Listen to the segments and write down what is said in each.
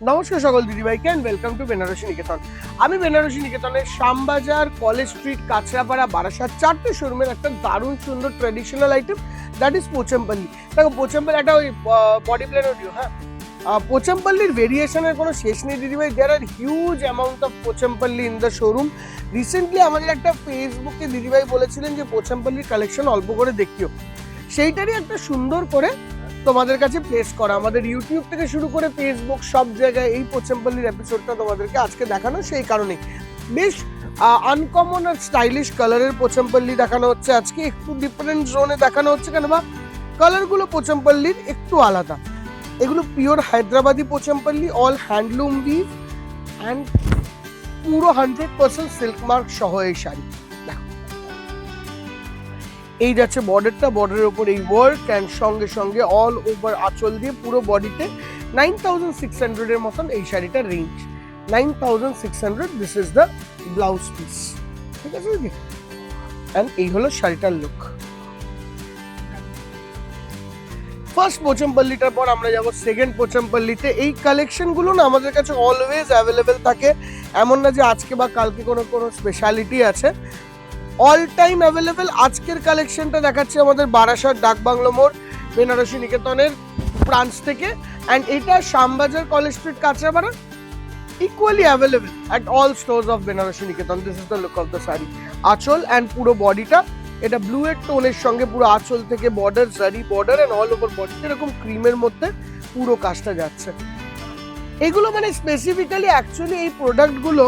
নমস্কার সকল দিদিভাইকে can welcome to Benarasi Niketan আমি বেনারসি নিকেতনের শ্যামবাজার কলেজ স্ট্রিট কাঁচরাপাড়া বারাসাত চারটে শোরুমের একটা দারুণ সুন্দর traditional item that is Pochampally দেখো পোচমপল্লি একটা ওই বডি প্লেন অডিও হ্যাঁ? আহ, ভেরিয়েশনের কোনো শেষ নেই দিদিভাই। There are huge amount of Pochampally in the showroom recently আমাদের একটা ফেসবুকে দিদিভাই বলেছিলেন যে পোচমপল্লির কালেকশন অল্প করে দেখিও। সেইটারই একটা সুন্দর করে তোমাদের কাছে প্লেস করা। আমাদের ইউটিউব থেকে শুরু করে ফেসবুক সব জায়গায় এই পোচেম্পল্লির এপিসোডটা তোমাদেরকে আজকে দেখানো, সেই কারণে বেশ আনকমন আর স্টাইলিশ কালারের পোচেম্পল্লি দেখানো হচ্ছে আজকে। একটু ডিফারেন্ট জোনে দেখানো হচ্ছে কেন বা? কালারগুলো পোচেম্পল্লির একটু আলাদা। এগুলো pure Hyderabadi Pochampally all handloom weave and পুরো হান্ড্রেড পার্সেন্ট সিল্ক মার্ক সহ এই শাড়ি। এই যাচ্ছে বর্ডারটা, বর্ডারের ওপর এই ওয়ার্ক অ্যান্ড সঙ্গে সঙ্গে অল ওভার আঁচল দিয়ে পুরো বডিতে নাইন থাউজেন্ড সিক্স হান্ড্রেডের মতন এই শাড়িটার range nine thousand six hundred this is the blouse piece ঠিক আছে দিদি? অ্যান্ড এই হলো শাড়িটার লুক ফার্স্ট পোচমপল্লিটার পর আমরা যাব সেকেন্ড পোচমপল্লিতে এই কালেকশনগুলো না আমাদের কাছে অলওয়েজ অ্যাভেলেবেল থাকে। এমন না যে আজকে বা কালকে কোনো কোনো স্পেশালিটি আছে। অল টাইম অ্যাভেলেবেল আজকের কালেকশনটা দেখাচ্ছে আমাদের বারাসাত ডাকবাংলো মোড়, বেনারসি নিকেতনের ব্রাঞ্চ থেকে। অ্যান্ড এটা Shyambazar College Street Kanchrapara equally available at all stores of Benarasi Niketan. This is the look of the sari আঁচল অ্যান্ড পুরো বডিটা। এটা ব্লু এর টোনের সঙ্গে পুরো আঁচল থেকে border zari border and all over body এরকম ক্রিমের মধ্যে পুরো কাজটা যাচ্ছে। এগুলো মানে স্পেসিফিক্যালি অ্যাকচুয়ালি এই প্রোডাক্টগুলো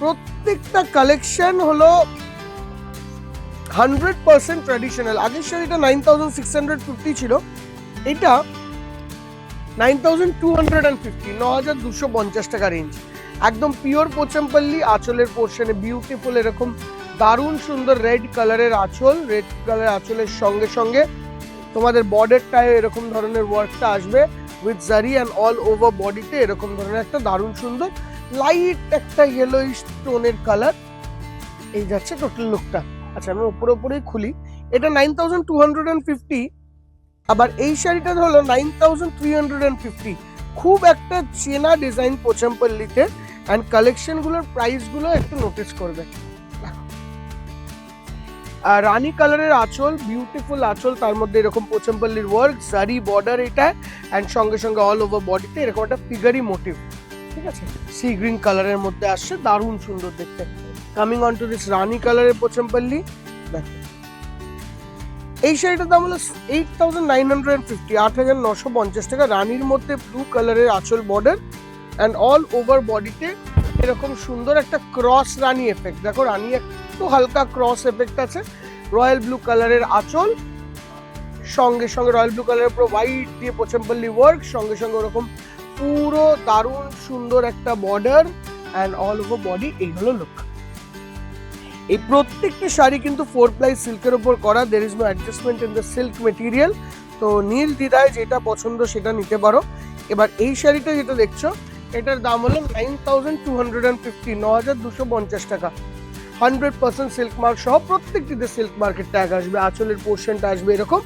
প্রত্যেকটা কালেকশন হলো হান্ড্রেড পার্সেন্ট ট্র্যাডিশনাল। আগের শাড়িটা nine thousand six hundred fifty ছিল। এটা nine thousand two hundred and fifty, ন হাজার দুশো পঞ্চাশ টাকা রেঞ্জ একদম পিওর পোচমপল্লি আঁচলের পোর্শনে বিউটিফুল এরকম দারুণ সুন্দর রেড কালারের আঁচল রেড কালারের আঁচলের সঙ্গে সঙ্গে তোমাদের বর্ডারটায় এরকম ধরনের ওয়ার্কটা আসবে উইথ জারি অ্যান্ড অল ওভার বডিতে এরকম ধরনের একটা দারুণ সুন্দর লাইট একটা ইয়েলোইশ টোনের কালার এই যাচ্ছে টোটাল লুকটা আচ্ছা আমি উপরে উপরেই খুলি। এটা nine thousand two hundred and fifty আবার এই শাড়িটা হলো nine thousand three hundred and fifty খুব একটা চেনা ডিজাইন পোচাম্পল্লিতে অ্যান্ড কালেকশনগুলোর প্রাইসগুলো একটু নোটিস করবে। আর রানী কালারের আঁচল বিউটিফুল আঁচল, তার মধ্যে এরকম পোচাম্পল্লির ওয়ার্ক জারি বর্ডার এটা অ্যান্ড সঙ্গে সঙ্গে অল ওভার বডিতে এরকম একটা ফিগারি মোটিভ ঠিক আছে? সি গ্রিন কালারের মধ্যে আসছে, দারুণ সুন্দর দেখতে। কামিং অন টু দিস রানী কালারের পোচমপল্লি দেখো। এই শাড়িটার দাম হলো eight thousand nine hundred fifty আট হাজার নশো পঞ্চাশ টাকা। রানীর মধ্যে ব্লু কালারের আঁচল বর্ডার অ্যান্ড অল ওভার বডিতে এরকম সুন্দর একটা ক্রস রানি এফেক্ট দেখো রানী একটু হালকা ক্রস এফেক্ট আছে। রয়্যাল ব্লু কালারের আঁচল, সঙ্গে সঙ্গে রয়্যাল ব্লু কালারের পুরো হোয়াইট দিয়ে পোচমপল্লি ওয়ার্ক সঙ্গে সঙ্গে ওরকম পুরো দারুণ সুন্দর একটা border and all over body এই হলো লুক এই প্রত্যেকটি শাড়ি কিন্তু ফোর প্লাই সিল্কের উপর করা there is no adjustment in the silk material তো নীল দিদায় যেটা পছন্দ সেটা নিতে পারো। এবার এই শাড়িটা যেটা দেখছ, এটার দাম হলো nine thousand two hundred and fifty ন হাজার দুশো পঞ্চাশ টাকা। হান্ড্রেড পার্সেন্ট সিল্ক মার্ক সহ প্রত্যেকটিতে সিল্ক মার্কেট ট্যাগ আসবে, আঁচলের পোর্শনটা আসবে এরকম।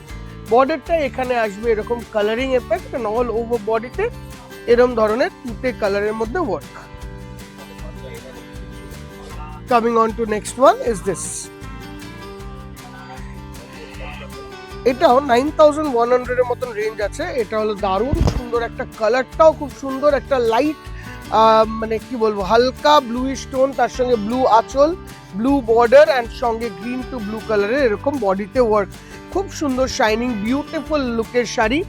বর্ডারটা এখানে আসবে এরকম কালারিং এফেক্ট অল ওভার বডিতে এরকম ধরনের তুতে কালারের মধ্যে work coming on to next one is this. এটাও নাইন থাউজেন্ড ওয়ান হান্ড্রেডের মতন রেঞ্জ আছে। এটা হলো দারুণ, সুন্দর একটা কালারটাও খুব সুন্দর, একটা লাইট মানে কি বলব, হালকা ব্লু স্টোন তার সঙ্গে ব্লু আঁচল ব্লু বর্ডার অ্যান্ড সঙ্গে গ্রিন টু ব্লু কালারের এরকম বডিতে ওয়ার্ক খুব সুন্দর শাইনিং বিউটিফুল লুকের শাড়ি।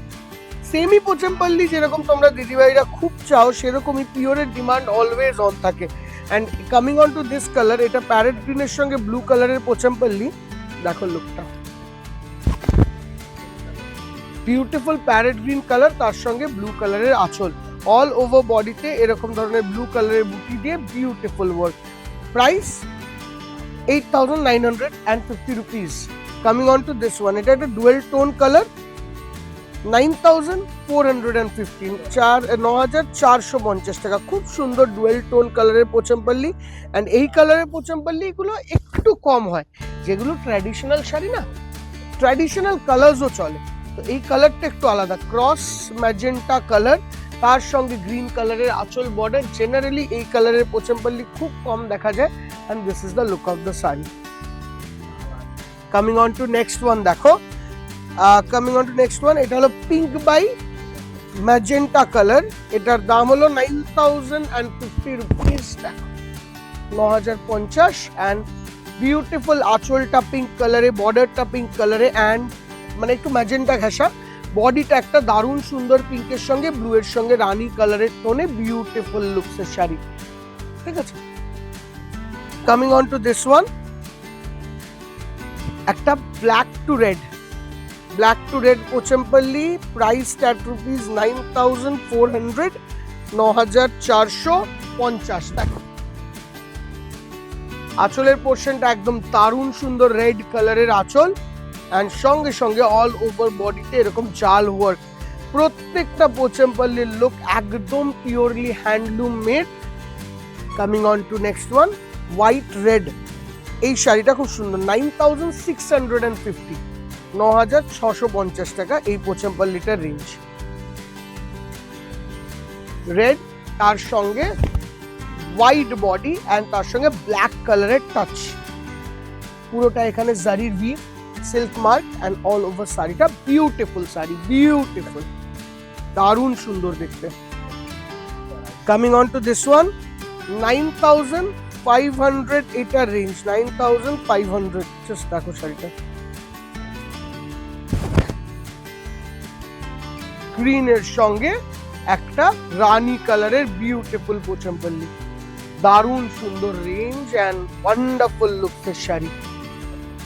সেমি পোচেম্পল্লি যেরকম তোমরা দিদিভাইরা খুব চাও, সেরকমই পিওরের ডিমান্ড অলওয়েজ অন থাকে। And coming on to this colour এটা প্যারেট গ্রিনের সঙ্গে ব্লু কালারের পোচাম্পল্লি দেখো লুকটা বিউটিফুল প্যারেট গ্রিন কালার তার সঙ্গে ব্লু কালারের আঁচল। অল ওভার বডিতে এরকম ধরনের ব্লু কালারের বুটি দিয়ে beautiful work price eight thousand nine hundred and fifty rupees coming on to this one এটা একটা dual tone colour nine thousand four hundred and fifteen, চার ন হাজার চারশো পঞ্চাশ টাকা। খুব সুন্দর ডুয়েল টোন কালারের পোচমপল্লি অ্যান্ড এই কালারের পোচমপল্লি এগুলো একটু কম হয়। যেগুলো ট্র্যাডিশনাল শাড়ি না ট্র্যাডিশনাল কালার্সও চলে। তো এই কালারটা একটু আলাদা। ক্রস ম্যাজেন্টা কালার তার সঙ্গে গ্রিন কালারের আঁচল বর্ডার জেনারেলি এই কালারের পোচমপল্লি খুব কম দেখা যায়। And this is the look of the sari coming on to next one দেখো। Coming on to next one এটা হলো পিঙ্ক বাই ম্যাজেন্টা কালার এটার দাম হলো nine thousand and fifty rupees ন হাজার পঞ্চাশ অ্যান্ড বিউটিফুল আঁচলটা পিঙ্ক কালারে বর্ডারটা পিঙ্ক কালারে অ্যান্ড মানে একটু ম্যাজেন্টা ঘেঁষা। বডিটা একটা দারুণ সুন্দর পিঙ্কের সঙ্গে ব্লু এর সঙ্গে রানি কালারের টোনে বিউটিফুল লুকসের শাড়ি। ঠিক আছে? Coming on to this one একটা black to red black to red Pochampally price at rupees nine thousand four hundred ন হাজার চারশো পঞ্চাশ আঁচলের পোর্শনটা একদম দারুণ সুন্দর রেড কালারের আঁচল অ্যান্ড সঙ্গে সঙ্গে অল ওভার বডিতে এরকম জাল ওয়ার্ক প্রত্যেকটা পোচেম্পল্লির লুক একদম purely handloom made coming on to next one white red এই শাড়িটা খুব সুন্দর nine thousand six hundred and fifty ন হাজার ছশো পঞ্চাশ টাকা এই পোচেম্পল্লিটার রেঞ্জ রেড তার সঙ্গে হোয়াইট বডি অ্যান্ড তার সঙ্গে ব্ল্যাক কালারের টাচ পুরোটা এখানে জারির V silk mark and all over শাড়িটা বিউটিফুল শাড়ি বিউটিফুল দারুণ সুন্দর দেখতে। Coming on to this one nine thousand five hundred এটার range nine thousand five hundred just দেখো শাড়িটা। গ্রিনের সঙ্গে একটা রানী কালারের বিউটিফুল পোচম্পল্লি দারুণ সুন্দর রেঞ্জ অ্যান্ড ওয়ান্ডারফুল লুকসের শাড়ি।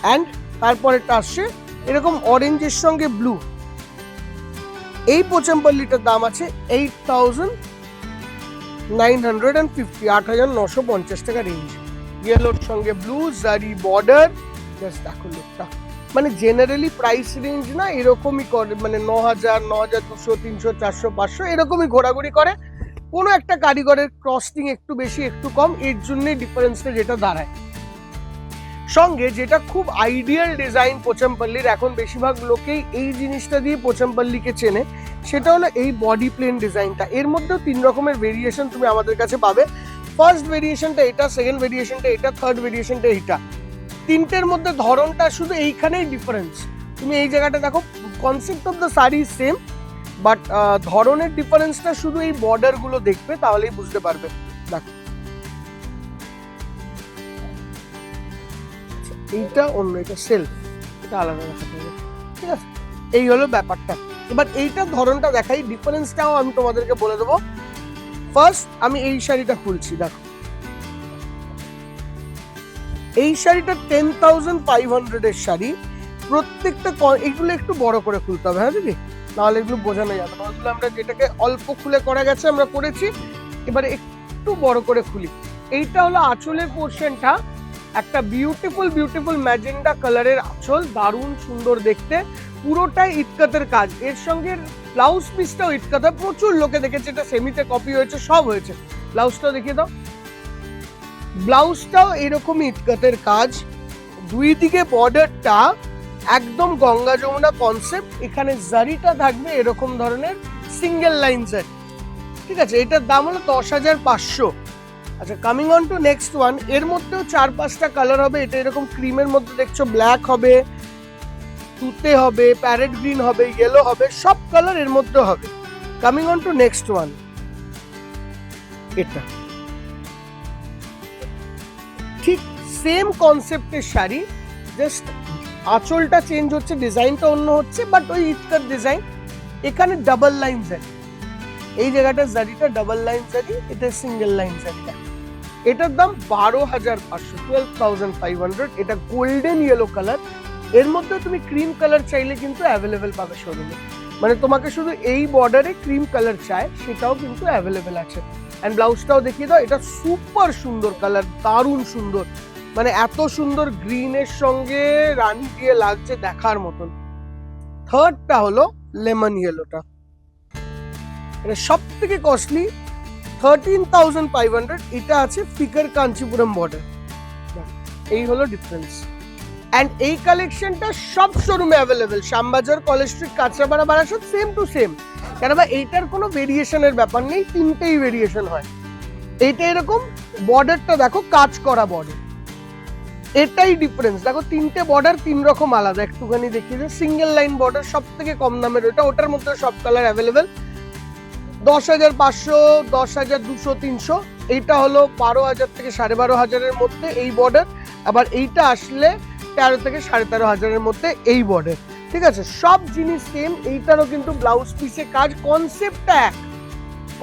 অ্যান্ড তারপরেটা আসছে এরকম অরেঞ্জের সঙ্গে ব্লু এই পোচম্পল্লিটার দাম আছে eight thousand nine hundred and fifty আট হাজার নশো পঞ্চাশ টাকা রেঞ্জ ইয়েলোর সঙ্গে ব্লু জারি বর্ডার জাস্ট দেখো লুকটা মানে জেনারেলি প্রাইস রেঞ্জ না এরকমই করে মানে ন হাজার ন হাজার দুশো, তিনশো, চারশো, পাঁচশো এরকমই ঘোরাঘুরি করে। কোনো একটা কারিগরের ক্রস্টিং একটু বেশি, একটু কম, এর জন্যই ডিফারেন্সটা যেটা দাঁড়ায়। সঙ্গে যেটা খুব আইডিয়াল ডিজাইন পোচমপল্লির, এখন বেশিরভাগ লোকেই এই জিনিসটা দিয়ে পোচমপল্লিকে চেনে, সেটা হলো এই বডি প্লেন ডিজাইনটা এর মধ্যেও তিন রকমের ভেরিয়েশন তুমি আমাদের কাছে পাবে। ফার্স্ট ভেরিয়েশনটা এটা সেকেন্ড ভেরিয়েশনটা এটা থার্ড ভেরিয়েশনটা এটা। তিনটের মধ্যে ধরনটা শুধু এইখানেই ডিফারেন্স তুমি এই জায়গাটা দেখো concept of the sari same but ধরনের ডিফারেন্সটা শুধু এই বর্ডারগুলো দেখবে তাহলেই বুঝতে পারবে। দেখো। আচ্ছা, এইটা অন্য এটা সেলফ এটা আলাদা দেখাতে হবে ঠিক আছে? এই হলো ব্যাপারটা। এবার এইটার ধরনটা দেখাই ডিফারেন্সটাও আমি তোমাদেরকে বলে দেবো। ফার্স্ট আমি এই শাড়িটা খুলছি দেখো। এই শাড়িটা টেন থাউজেন্ড ফাইভ হান্ড্রেডের শাড়ি। প্রত্যেকটা এগুলো একটু বড় করে খুলতে হবে হ্যাঁ দিদি? নাহলে এগুলো বোঝানো যাবে না আমরা যেটাকে অল্প খুলে করা গেছে আমরা করেছি, এবারে একটু বড় করে খুলি। এইটা হলো আঁচলের পোর্শনটা একটা বিউটিফুল বিউটিফুল ম্যাজেন্ডা কালারের আঁচল, দারুণ সুন্দর দেখতে। পুরোটাই ইটকাতের কাজ। এর সঙ্গে ব্লাউজ পিসটাও ইটকাতে প্রচুর লোকে দেখেছে, এটা সেমিতে কপি হয়েছে, সব হয়েছে। ব্লাউজটাও দেখিয়ে দাও। ব্লাউজটাও এরকমই ইটকাতের কাজ। দুই দিকে বর্ডারটা একদম গঙ্গা যমুনা কনসেপ্ট এখানে জারিটা থাকবে এরকম ধরনের সিঙ্গেল লাইন জারি ঠিক আছে, এটার দাম হলো দশ হাজার পাঁচশো। আচ্ছা কামিং অন টু নেক্সট ওয়ানের মধ্যেও চার পাঁচটা কালার হবে। এটা এরকম ক্রিমের মধ্যে দেখছ ব্ল্যাক হবে, তুতে হবে প্যারেট গ্রিন হবে ইয়েলো হবে, সব কালারের মধ্যে হবে। Coming on to next one এটা। ঠিক সেম কনসেপ্টের শাড়ি জাস্ট আঁচলটা চেঞ্জ হচ্ছে ডিজাইনটা অন্য হচ্ছে বাট ওই ইটকার ডিজাইন এখানে ডাবল লাইন জারি এই জায়গাটা জারিটা ডাবল লাইন জারি এটা সিঙ্গেল লাইন জারিটা এটার দাম বারো হাজার পাঁচশো টুয়েলভ থাউজেন্ড ফাইভ হান্ড্রেড এটা গোল্ডেন ইয়েলো কালারের মধ্যে তুমি ক্রিম কালার চাইলে কিন্তু অ্যাভেলেবেল পাবে শোরুমে মানে তোমাকে শুধু এই বর্ডারে ক্রিম কালার চায়, সেটাও কিন্তু অ্যাভেলেবেল আছে। অ্যান্ড ব্লাউজটাও দেখিয়ে দাও, এটা সুপার সুন্দর কালার দারুণ সুন্দর। মানে এত সুন্দর গ্রিনের সঙ্গে রানি দিয়ে লাগছে দেখার মতন। থার্ডটা হলো লেমন ইয়েলোটা এটা সব থেকে costly thirteen thousand five hundred এটা আছে ফিকার কাঞ্চিপুরম বর্ডার এই হলো ডিফারেন্স অ্যান্ড এই কালেকশনটা সব শোরুমে available Shyambazar, College Street Kanchrapara, Barasat same to same কেন বা এইটার কোনো ভেরিয়েশনের ব্যাপার নেই, তিনটেই ভেরিয়েশন হয়। এইটা এরকম বর্ডারটা দেখো কাজ করা বর্ডার এটাই ডিফারেন্স দেখো, তিনটে বর্ডার তিন রকম আলাদা। একটুখানি দেখিয়ে যে সিঙ্গেল লাইন বর্ডার সব থেকে কম দামের ওটা ওটার মধ্যে সব কালার অ্যাভেলেবেল দশ হাজার পাঁচশো, দশ হাজার দুশো, তিনশো। এইটা হলো বারো হাজার থেকে সাড়ে বারো হাজারের মধ্যে এই বর্ডার আবার এইটা আসলে তেরো থেকে সাড়ে তেরো হাজারের মধ্যে এই বর্ডার ঠিক আছে? সব জিনিস সেম এইটারও কিন্তু ব্লাউজ পিসে কাজ। কনসেপ্টটা এক।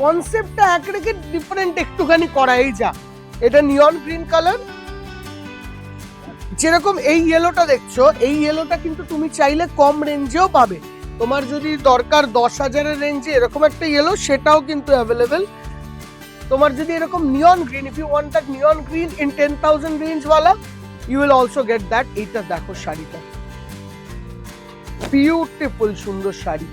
কনসেপ্টটা এক রেখে ডিফারেন্ট একটুখানি করাই যা। এটা নিয়ন গ্রিন কালার যেরকম এই ইয়েলোটা দেখছ, এই ইয়েলোটা কিন্তু তুমি চাইলে কম রেঞ্জেও পাবে। তোমার যদি দরকার দশ হাজারের রেঞ্জে এরকম একটা ইয়েলো সেটাও কিন্তু অ্যাভেলেবেল তোমার যদি এরকম neon green if you want that neon green in ten thousand range ওয়ালা you will also get that এইটা দেখো শাড়িটা। বিউটিফুল সুন্দর শাড়ি।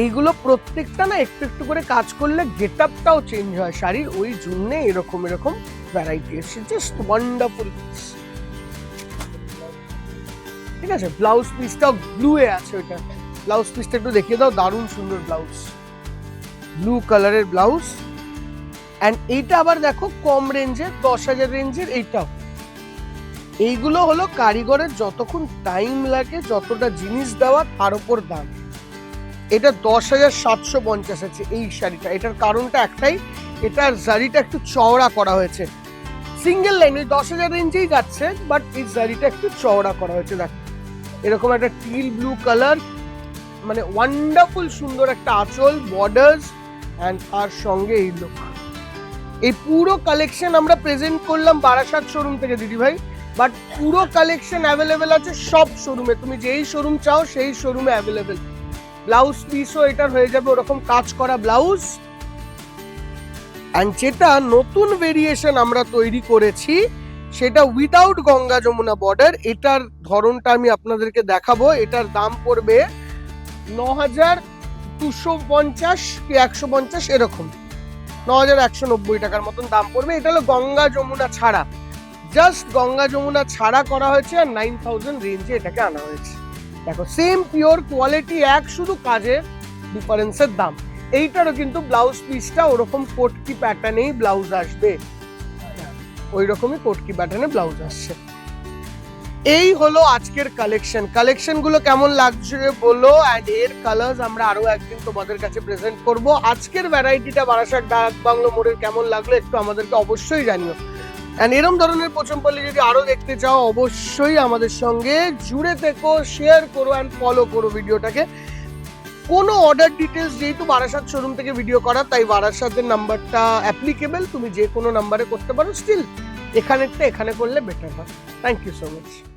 এইগুলো প্রত্যেকটা না একটু একটু করে কাজ করলে গেট আপটাও চেঞ্জ হয়। শাড়ির ওই জন্যে এরকম এরকম ভ্যারাইটি এসছে। জাস্ট ওয়ান্ডারফুল ঠিক আছে? ব্লাউজ পিসটাও ব্লু এ আছে ওইটা। ব্লাউজ পিসটা একটু দেখিয়ে দাও। দারুণ সুন্দর ব্লাউজ ব্লু কালারের ব্লাউজ অ্যান্ড এইটা আবার দেখো কম রেঞ্জের দশ হাজার রেঞ্জের এইটাও। এইগুলো হলো কারিগরের যতক্ষণ টাইম লাগে, যতটা জিনিস দেওয়া তার উপর দাম। এটা দশ হাজার সাতশো পঞ্চাশ আছে এই শাড়িটা। এটার কারণটা একটাই, এটার জারিটা একটু চওড়া করা হয়েছে। সিঙ্গেল লাইন ওই দশ হাজার রেঞ্জেই যাচ্ছে বাট এই জারিটা একটু চওড়া করা হয়েছে, দেখ। এরকম একটা টিল ব্লু কালার মানে ওয়ান্ডারফুল সুন্দর একটা আঁচল বর্ডার্স অ্যান্ড তার সঙ্গে এই লোক এই পুরো কালেকশন আমরা প্রেজেন্ট করলাম বারাসাত শোরুম থেকে দিদি ভাই বাট পুরো কালেকশন অ্যাভেলেবেল আছে, সব শোরুমে তুমি যেই শোরুম চাও, সেই শোরুমে অ্যাভেলেবেল ব্লাউজ পিসও এটার হয়ে যাবে ওরকম কাজ করা ব্লাউজ অ্যান্ড যেটা নতুন ভেরিয়েশন আমরা তৈরি করেছি, সেটা উইদাউট গঙ্গা যমুনা বর্ডার এটার ধরনটা আমি আপনাদেরকে দেখাবো। এটার দাম পড়বে ন হাজার দুশো পঞ্চাশ কি একশো পঞ্চাশ, এরকম। ন হাজার একশো নব্বই টাকার মতন দাম পড়বে। এটা হলো গঙ্গা যমুনা ছাড়া। জাস্ট গঙ্গা যমুনা ছাড়া করা হয়েছে আর নাইন থাউজেন্ড রেঞ্জে এটাকে আনা হয়েছে। দেখো সেম পিওর কোয়ালিটি এক শুধু কাজের ডিফারেন্সের দাম। এইটারও কিন্তু ব্লাউজ পিসটা ওরকম কোটকি প্যাটার্নেই ব্লাউজ আসবে। ওই রকমই কোটকি প্যাটার্নে ব্লাউজ আসছে। এই হলো আজকের কালেকশন কালেকশনগুলো কেমন লাগছে বলো? অ্যান্ড এর কালার্স আমরা আরও একদিন তোমাদের কাছে প্রেজেন্ট করব। আজকের ভ্যারাইটিটা বারাসাত ডাক বাংলো মোড়ের কেমন লাগল একটু আমাদেরকে অবশ্যই জানিও। অ্যান্ড এরম ধরনের পচমপল্লি যদি আরও দেখতে চাও, অবশ্যই আমাদের সঙ্গে জুড়ে থেকো শেয়ার করো অ্যান্ড ফলো করো ভিডিওটাকে। কোনো অর্ডার ডিটেলস যেহেতু বারাসাত শোরুম থেকে ভিডিও করা, তাই বারাসাতের নাম্বারটা অ্যাপ্লিকেবল তুমি যে কোনো নাম্বারে করতে পারো স্টিল এখানেরটা এখানে করলে বেটার হয়। Thank you so much